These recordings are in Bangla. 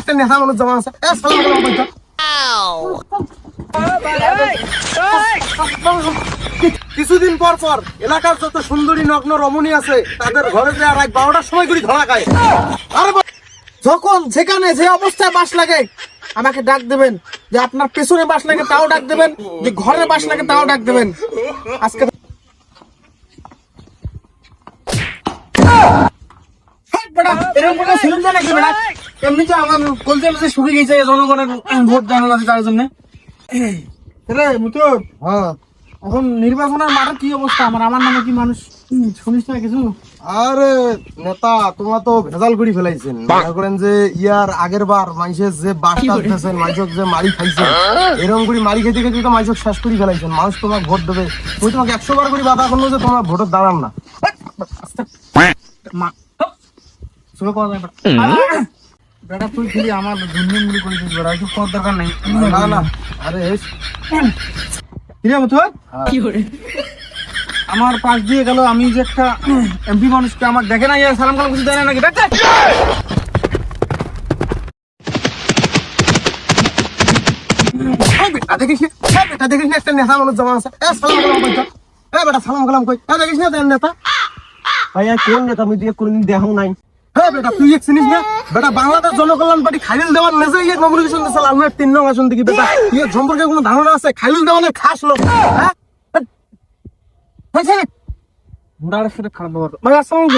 একটা মানুষ জমা আছে কিছুদিন পর পর এলাকার যত সুন্দরী নগ্ন রমণী আছে, তাদের ঘরে যে রাত বারোটার সময় করে ধরা খায়। আরে যখন যেখানে যে অবস্থায় বাস লাগে, আমাকে ডাক দেবেন যে আপনার পেছনে বাস লাগে তাও ডাক দেবেন, যে ঘরে বাস লাগে তাও ডাক দেবেন। আজকে বেটা, এরকম কোনো film দেয় নাকি বেটা? এমনিতে আমার কলজে কলজে শুকিয়ে গেছে জনগণের ভোট দেওয়া তার জন্য। রে মুতুর হ্যাঁ। এখন নির্বাচনের মাঠের কি অবস্থা? আমার আমার নামে কি মানুষ উম, শুনিস না কিছু? আরে নেতা তোমরা তো ভেজাল করে ফেলাইছেন। মনে করেন যে ইয়ার আগের বার মানুষের যে বাস টানতেছেন মানুষক যে মারি খাইছেন এরকম করে মারি খেতে খেতে তো মানুষক শেষ করে ফেলাইছেন। মানুষ তোমাকে ভোট দেবে। ওই তোমাকে একশো বার করে বাধা করল যে তোমার ভোটের দাঁড়ান না। শুনে পাওয়া যায় বেটা। তুই খালি আমার দুনিয়া মুড়ি করে দিস বেটা করার দরকার নাই। না না আরে কিরে মুতুর আমার পাশ দিয়ে গেল আমি যে একটা এমপি মানুষকে আমার দেখে না ইয়া সালাম কালাম কিছু দেয় না নাকি? বেটা দেখিস না? দেখিস না একটা নেশা মানুষ জমা আছে? এ সালাম কালাম কই তো এ বেটা সালাম কালাম কই? এ দেখিস না নেতা? ভাইয়া কোন নেতা আমি দিয়ে কোনদিন দেখাও নাই। হ্যাঁ বেটা তুই এক চিনিস না? বেটা বাংলাদেশ জনকল্যাণ পার্টি খালিল দেওয়ান নেজে ইয়ে নমিনেশন দিছে লালমের তিন নং আসন থেকে বেটা। ইয়ে সম্পর্কে কোনো ধারণা আছে? খালিল দেওয়ানের খাস লোক। হ্যাঁ? বুড়ার সাথে খারাপ ব্যবহার ভাই আসসালামু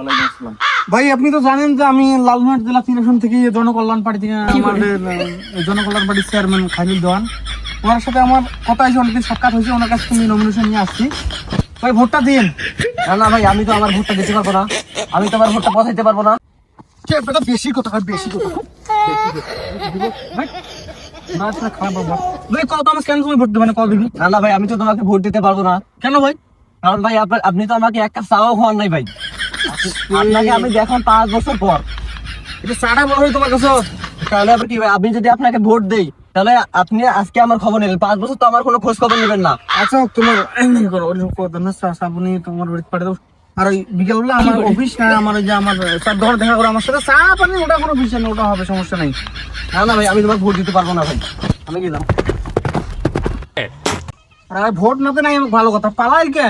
আলাইকুম। আসসালাম। ভাই আপনি তো জানেন যে আমি লালমোহন জেলা তিন আসন থেকে জনকল্যাণ পার্টি থেকে আমাদের জনকল্যাণ পার্টির চেয়ারম্যান খাইল দেওয়ান। ওনার সাথে আমার কথা হয়েছে অনেকদিন সাক্ষাৎ হয়েছে ওনার কাছে তুমি নমিনেশন নিয়ে আসছি। ভাই ভোটটা দিন না ভাই, আমি তো আমার ভোটটা দিতে পারব না। আমি তো আমার ভোটটা পারব না। বেশি কথা বেশি কথা। আমি তো তোমাকে ভোট দিতে পারব না। কেন, ভাই? কারণ, ভাই আপনি তো আমাকে একটা চাও খাওয়ান নাই, ভাই। আপনাকে আমি দেখলাম পাঁচ বছর পর। এটা বড় হয় তোমার কাছে। তাহলে ভাই, আমি যদি আপনাকে ভোট দেই তাহলে আপনি আজকে আমার খবর নেবেন পাঁচ বছর তো আমার কোনো খোঁজ খবর নেবেন না। আচ্ছা তোমার এমনি করো ওই কথা না সাবুনি তোমার বাড়িতে পাঠিয়ে দাও আর ওই বিকেলবেলা আমার অফিস না আমার ওই যে আমার স্যার ধর দেখা করে আমার সাথে চা পানি ওটা কোনো বিষয় না ওটা হবে সমস্যা নাই। না না ভাই আমি তোমার ভোট দিতে পারব না ভাই। আমি গেলাম। আর ভোট নাতে নাই ভালো কথা পালাই কে?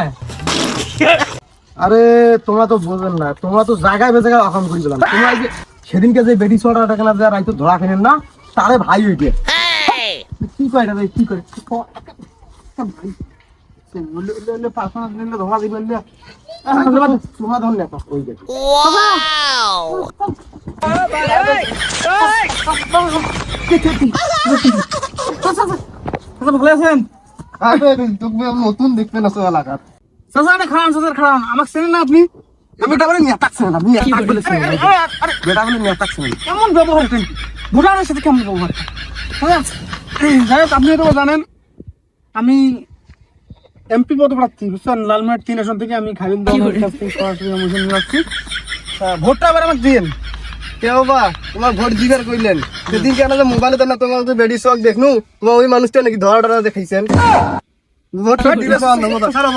আরে তোমরা তো বোঝেন না তোমরা তো জায়গায় বেজায় আকাম করে দিলাম। তোমরা যে সেদিনকে যে বেডি ছোটা টাকা না দেওয়ার রাইতো ধরা খেলেন না তারে ভাই হইতে কি কয় ভাই কি করে? নতুন দেখবে না সব এলাকার খাওয়ান। আমাকে চেনেন না আপনি? আমি এটা বলে নেতাক চেনেন, আপনি নেতাক বলে চেনেন। বেটা বলে নেতা ছিলেন কেমন ব্যবহার সাথে কেমন ব্যবহার? চাচা, যাই হোক, আপনি তো জানেন আমি এমপি পদপ্রার্থী বুঝছেন? লালমাট তিন আসন থেকে আমি খালিদ কাছ থেকে সরাসরি নমিনেশন নিয়ে ভোটটা এবার আমাকে দিন কে বাবা তোমার ভোট দিবার কইলেন। সেদিন কেন যে মোবাইলে তো না তোমার যে বেডি শখ দেখনু? তোমার ওই মানুষটা নাকি ধরা ধরা দেখাইছেন। ভোট তো দিলে পারো না বাবা খারাপ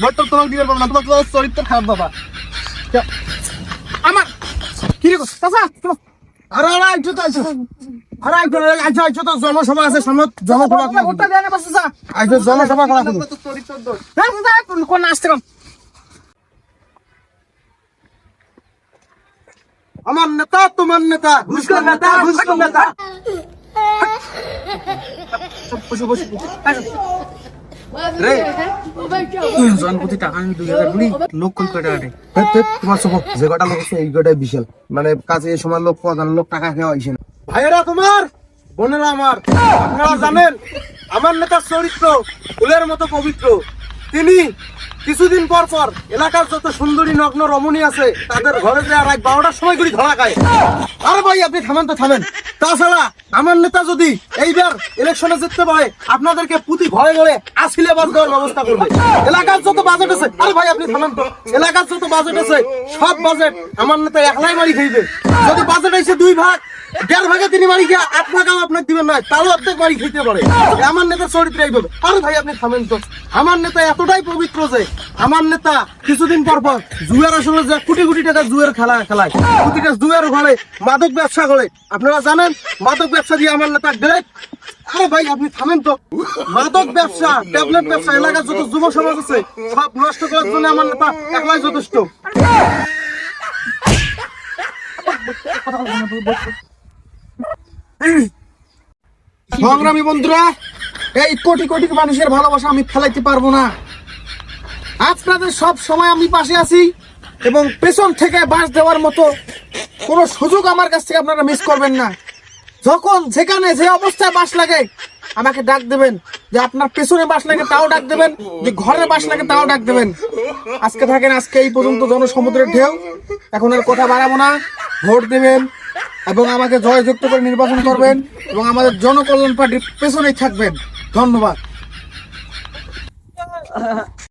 ভোট তো- তোমাকে দিবার না তোমার তোমার চরিত্র খারাপ বাবা। আমার কি রে চাচা আরে আরে আইছো তো আইছো। আরে আইছো আইছো আইছো তো জনসভা আছে সামনে জনসভা ভোটটা- ভোটটা দেন এবার চাচা আইছো জনসভা করা করো হ্যাঁ চাচা কোন- কোন আসতে কম। আমার নেতা তোমার নেতা ঘুষখোর নেতা ঘুষখোর নেতা। বসো বসো রে জনপ্রতি টাকা আমি দুই হাজার গুলি লোক? ধ্যাৎ, ধ্যাৎ, তোমার সব যে কটা লোক এই কটাই বিশাল। মানে কাছে এই সময় লোক প্রধান লোক টাকা খেয়ে আইসে ভাইয়েরা তোমার বোনেরা আমার আপনারা জানেন আমার নেতার চরিত্র ফুলের মতো পবিত্র। তিনি কিছুদিন পর পর এলাকার যত সুন্দরী নগ্ন রমণী আছে, তাদের ঘরে যে রাত বারোটার সময় করে ধরা খায়। আরে ভাই, আপনি থামেন তো, থামেন। তাছাড়া আমার নেতা যদি এইবার ইলেকশনে জিততে পারে, আপনাদেরকে প্রতি ঘরে ঘরে আসিলে বাস দেওয়ার ব্যবস্থা করবে। এলাকার যত বাজেট আছে, আরে ভাই, আপনি থামেন তো। এলাকার যত বাজেট আছে, সব বাজেট আমার নেতা একলাই মারি খাইবে। যদি বাজেট আছে দুই ভাগ, দেড় ভাগে তিনি মারি খেয়ে, আট ভাগাও আপনাকে দিবেন না তাও অর্ধেক মারি খেতে পারে। আমার নেতা চরিত্র এইভাবে। আরে ভাই, আপনি থামেন তো। আমার নেতা এতটাই পবিত্র যে আমার নেতা কিছুদিন পর পর জুয়ার আসলে যে কোটি কোটি টাকা জুয়ার খেলা খেলায়। প্রতিটা জুয়ার ঘরে মাদক ব্যবসা করে। আপনারা জানেন, মাদক ব্যবসা দিয়ে আমার নেতা গ্রেট আরে ভাই, আপনি থামেন তো। মাদক ব্যবসা, ট্যাবলেট ব্যবসা, এলাকার যত যুব সমাজ আছে, সব নষ্ট করার জন্য আমার নেতা একলাই যথেষ্ট। সংগ্রামী বন্ধুরা, এই কোটি কোটি মানুষের ভালোবাসা আমি ফেলাইতে পারব না। আপনাদের সব সময় আমি পাশে আছি এবং পেছন থেকে বাস দেওয়ার মতো কোনো সুযোগ আমার কাছ থেকে আপনারা মিস করবেন না। যখন যেখানে যে অবস্থায় বাস লাগে, আমাকে ডাক দেবেন। যে আপনার পেছনে বাস লাগে তাও ডাক দেবেন, যে ঘরে বাস লাগে তাও ডাক দেবেন। আজকে থাকেন, আজকে এই পর্যন্ত জনসমুদ্রের ঢেউ। এখন আর কথা বাড়াবো না। ভোট দেবেন এবং আমাকে জয়যুক্ত করে নির্বাচন করবেন এবং আমাদের জনকল্যাণ পার্টির পেছনেই থাকবেন। ধন্যবাদ।